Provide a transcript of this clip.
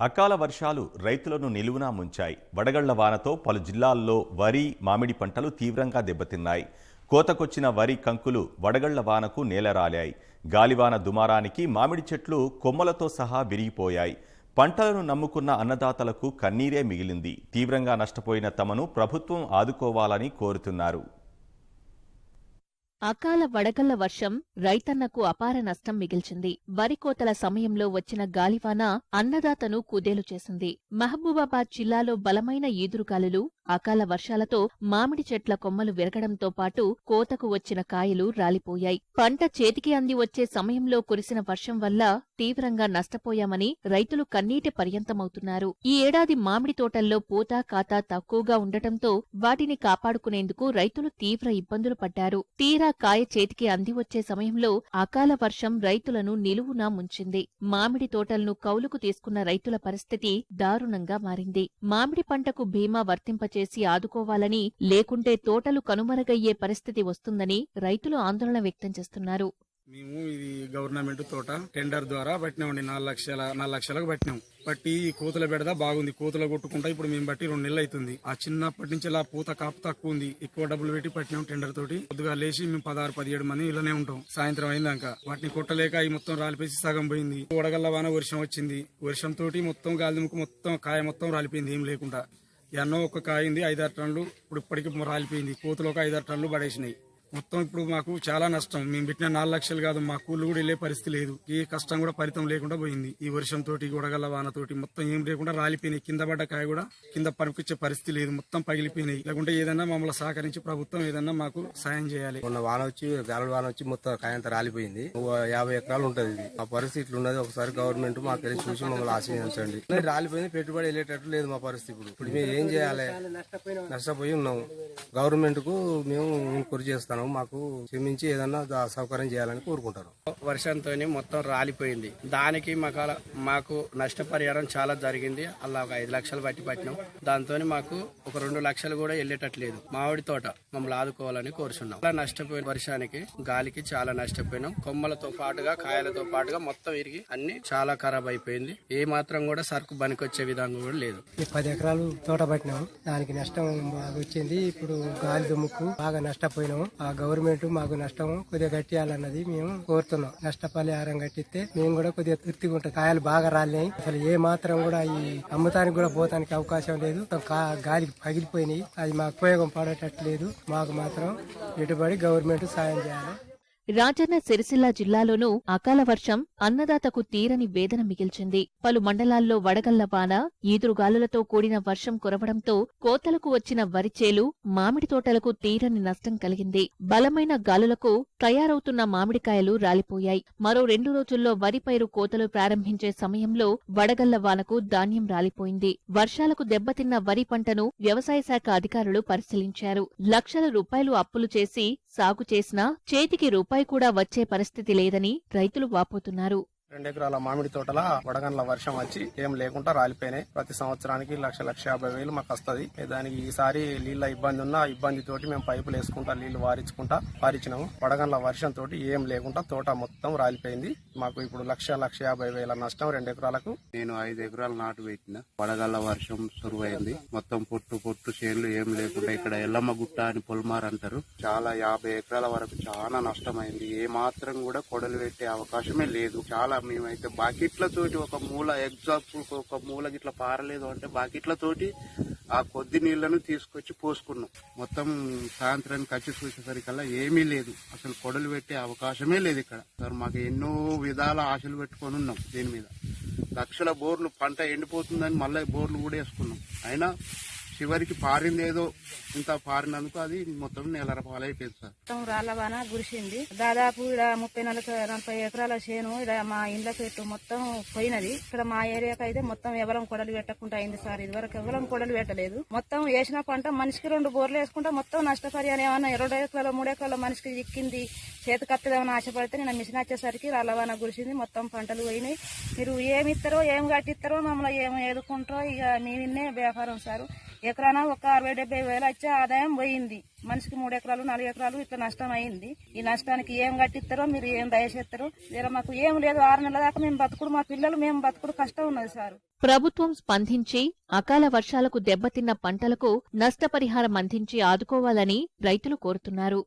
అకాల వర్షాలు రైతులను నిలువునా ముంచాయి. వడగళ్ళ వానతో పలు జిల్లాల్లో వరి మామిడి పంటలు తీవ్రంగా దెబ్బతిన్నాయి. కోతకొచ్చిన వరి కంకులు వడగళ్ళ వానకు నేలరాలాయి. గాలివాన దుమారానికి మామిడి చెట్లు కొమ్మలతో సహా విరిగిపోయాయి. పంటలను నమ్ముకున్న అన్నదాతలకు కన్నీరే మిగిలింది. తీవ్రంగా నష్టపోయిన తమను ప్రభుత్వం ఆదుకోవాలని కోరుతున్నారు. అకాల వడగళ్ళ వర్షం రైతన్నకు అపార నష్టం మిగిల్చింది. వరి కోతల సమయంలో వచ్చిన గాలివాన అన్నదాతను కుదేలు చేసింది. మహబూబాబాద్ జిల్లాలో బలమైన ఈదురుగాలులు అకాల వర్షాలతో మామిడి చెట్ల కొమ్మలు విరగడంతో పాటు కోతకు వచ్చిన కాయలు రాలిపోయాయి. పంట చేతికి అంది వచ్చే సమయంలో కురిసిన వర్షం వల్ల తీవ్రంగా నష్టపోయామని రైతులు కన్నీటి పర్యంతమవుతున్నారు. ఈ ఏడాది మామిడి తోటల్లో పూత కాత తక్కువగా ఉండటంతో వాటిని కాపాడుకునేందుకు రైతులు తీవ్ర ఇబ్బందులు పడ్డారు. తీరా కాయ చేతికి అంది వచ్చే సమయంలో అకాల వర్షం రైతులను నిలువునా ముంచింది. మామిడి తోటలను కౌలుకు తీసుకున్న రైతుల పరిస్థితి దారుణంగా మారింది. మామిడి పంటకు బీమా చేసి ఆదుకోవాలని లేకుంటే తోటలు కనుమరుగయ్యే పరిస్థితి వస్తుందని రైతులు ఆందోళన వ్యక్తం చేస్తున్నారు. మేము ఇది గవర్నమెంట్ తోట టెండర్ ద్వారా పట్టినామండి నాలుగు లక్షల నాలుగు లక్షలకు పట్టినాం. బట్టి ఈ కోతుల బెడద బాగుంది. కోతులు కొట్టుకుంటా ఇప్పుడు మేము బట్టి రెండు నెలలు అవుతుంది ఆ చిన్నప్పటి నుంచి ఇలా పూత కాపు తక్కువ ఉంది. ఎక్కువ డబ్బులు పెట్టి పట్టినాం టెండర్ తోటి. కొద్దిగా లేచి మేము పదహారు పదిహేడు మంది ఇలానే ఉంటాం. సాయంత్రం అయిందాక వాటిని కొట్టలేక అవి మొత్తం రాలిపేసి సగం పోయింది. వడగల్ల వాన వర్షం వచ్చింది. వర్షం తోటి మొత్తం గాలిముకు మొత్తం కాయ మొత్తం రాలిపోయింది. ఏం లేకుండా. ఎన్నో ఒక కాయింది ఐదారు టన్నులు. ఇప్పుడు ఇప్పటికి రాలిపోయింది. కోతులు ఒక ఐదారు టన్నులు పడేసినాయి. మొత్తం ఇప్పుడు మాకు చాలా నష్టం. మేము పెట్టిన నాలుగు లక్షలు కాదు మా కూళ్ళు కూడా వెళ్ళే పరిస్థితి లేదు. ఏ కష్టం కూడా ఫలితం లేకుండా పోయింది. ఈ వర్షం తోటి గొడగల వానతోటి మొత్తం ఏం లేకుండా రాలిపోయినాయి. కింద పడ్డ కాయ కూడా కింద పనిపించే పరిస్థితి లేదు. మొత్తం పగిలిపోయినాయి. లేకుంటే ఏదన్నా మమ్మల్ని సహకరించి ప్రభుత్వం ఏదన్నా మాకు సాయం చేయాలి. మొన్న వాన వచ్చి గాలి వాన వచ్చి మొత్తం కాయంత రాలిపోయింది. యాభై ఎకరాలు ఉంటది ఆ పరిస్థితి ఇట్లా ఉన్నది. ఒకసారి గవర్నమెంట్ మాకు వెళ్ళి చూసి మమ్మల్ని ఆశ్రయించండి రాలిపోయింది పెట్టుబడి వెళ్ళేటట్టు లేదు మా పరిస్థితి ఇప్పుడు. ఇప్పుడు మేము ఏం చేయాలి? నష్టపోయి ఉన్నాము. గవర్నమెంట్కు మేము ఇంక్వైరీ చేస్తాము. మాకు క్షమించి ఏదన్నా సౌకర్యం చేయాలని కోరుకుంటారు. వర్షంతో మొత్తం రాలిపోయింది. దానికి మాకు మాకు నష్టపరిహారం చాలా జరిగింది. అలా ఒక ఐదు లక్షలు బట్టి పట్టినాం. దాంతో మాకు ఒక రెండు లక్షలు కూడా వెళ్ళేటట్లేదు. మామిడి తోట మమ్మల్ని ఆదుకోవాలని కోరుచున్నాం. అలా నష్టపోయిన వర్షానికి గాలికి చాలా నష్టపోయినాం. కొమ్మలతో పాటుగా కాయలతో పాటుగా మొత్తం విరిగి అన్ని చాలా ఖరాబ్ అయిపోయింది. ఏ మాత్రం కూడా సరుకు బనికొచ్చే విధంగా కూడా లేదు. ఈ పది ఎకరాలు తోట పట్టినాము దానికి నష్టం బాగా వచ్చింది. ఇప్పుడు గాలి దుమ్ముకు బాగా నష్టపోయినాము. ఆ గవర్నమెంట్ మాకు నష్టం కొద్దిగా కట్టియాలన్నది మేము కోరుతున్నాం. నష్టపరిహారం కట్టిస్తే మేము కూడా కొద్దిగా తృప్తిగా ఉంటాం. కాయలు బాగా రాలినాయి. అసలు ఏ మాత్రం కూడా ఈ అమ్మటానికి కూడా పోతానికి అవకాశం లేదు. మొత్తం కా- గాలికి పగిలిపోయినాయి. అది మాకు ఉపయోగం పడేటట్లేదు మాకు మాత్రం ఎటుబడి గవర్నమెంట్ సాయం చేయాలి. రాజన్న సిరిసిల్ల జిల్లాలోనూ అకాల వర్షం అన్నదాతకు తీరని వేదన మిగిల్చింది. పలు మండలాల్లో వడగళ్ళ వాన ఈదురుగాలులతో కూడిన వర్షం కురవడంతో కోతలకు వచ్చిన వరిచేలు మామిడి తోటలకు తీరని నష్టం కలిగింది. బలమైన గాలులకు తయారవుతున్న మామిడికాయలు రాలిపోయాయి. మరో రెండు రోజుల్లో వరి పైరు కోతలు ప్రారంభించే సమయంలో వడగళ్ళ వానకు ధాన్యం రాలిపోయింది. వర్షాలకు దెబ్బతిన్న వరి పంటను వ్యవసాయ శాఖ అధికారులు పరిశీలించారు. లక్షల రూపాయలు అప్పులు చేసి సాగు చేసినా చేతికి రూపాయి కూడా వచ్చే పరిస్థితి లేదని రైతులు వాపోతున్నారు. రెండు ఎకరాల మామిడి తోటల వడగండ్ల వర్షం వచ్చి ఏం లేకుండా రాలిపోయినాయి. ప్రతి సంవత్సరానికి లక్ష లక్ష యాభై వేలు మాకు వస్తుంది. దానికి ఈసారి నీళ్ళ ఇబ్బంది ఉన్నా ఇబ్బంది తోటి మేము పైపులు వేసుకుంటా నీళ్ళు వారించుకుంటా వారించినాము వడగండ్ల వర్షం తోటి ఏం లేకుండా తోట మొత్తం రాలిపోయింది. మాకు ఇప్పుడు లక్ష లక్ష యాభై వేల నష్టం రెండు ఎకరాలకు నేను ఐదు ఎకరాలు నాటు పెట్టిన. వడగళ్ళ వర్షం సురువైంది. మొత్తం పొట్టు పొట్టు చేన్లు ఏం లేకుండా ఇక్కడ ఎల్లమ్మ గుట్ట అని పొలమార్ అంటారు. చాలా యాభై ఎకరాల వరకు చాలా నష్టమైంది. ఏ మాత్రం కూడా కొడలు పెట్టే అవకాశమే లేదు. చాలా మేమైతే బకెట్లతోటి ఒక మూల ఎగ్జాంపుల్ ఒక మూల గిట్ల పారలేదు అంటే బకెట్లతోటి ఆ కొద్ది నీళ్ళను తీసుకొచ్చి పోసుకున్నాం. మొత్తం సాయంత్రానికి వచ్చి చూసేసరికల్లా ఏమీ లేదు. అసలు కొడలు పెట్టే అవకాశమే లేదు ఇక్కడ. సార్ మాకు ఎన్నో విధాల ఆశలు పెట్టుకొని ఉన్నాం దీని మీద. లక్షల బోర్లు పంట ఎండిపోతుందని మళ్ళీ బోర్లు కూడా వేసుకున్నాం అయినా చివరికి పారింది ఏదో ఇంత పారినందుకు అది మొత్తం నెల పాలైపోయింది సార్. మొత్తం రాళ్ళవాన గురిసింది. దాదాపు ఇక్కడ ముప్పై నలభై నలభై ఎకరాల చేను ఇక్కడ మా ఇండ్ల చెట్టు మొత్తం పోయినది. ఇక్కడ మా ఏరియాకి అయితే మొత్తం ఎవరం కొడలు పెట్టకుండా అయింది సార్. ఇదివరకు ఎవరం కొడలు పెట్టలేదు. మొత్తం వేసిన పంట మనిషికి రెండు బోర్లు వేసుకుంటే మొత్తం నష్టపరిహారం ఏమన్నా రెండు ఎకరాలు మూడు ఎకరాలు మనిషికి చిక్కింది చేతి కప్పేదేమన్నా ఆశపడితే నేను మిషన్ వచ్చేసరికి రాళ్ళవాన గురిసింది. మొత్తం పంటలు పోయినాయి. మీరు ఏమి ఇస్తారో ఏం కట్టిస్తారో మమ్మల్ని ఏమి ఎదుర్కొంటారో ఇక మీ విన్నే వ్యాపారం సార్. ఎకరాన ఒక అరవై డెబ్బై వేలు వచ్చే ఆదాయం పోయింది. మనిషికి మూడు ఎకరాలు నాలుగు ఎకరాలు ఇట్లా నష్టం అయింది. ఈ నష్టానికి ఏం కట్టిస్తారో మీరు ఏం దయచేస్తారో జర మాకు ఏం లేదు. ఆరు నెలల దాకా మేము బతుకుడు మా పిల్లలు మేము బతుకుడు కష్టం ఉన్నది సార్. ప్రభుత్వం స్పందించి అకాల వర్షాలకు దెబ్బతిన్న పంటలకు నష్టపరిహారం అందించి ఆదుకోవాలని రైతులు కోరుతున్నారు.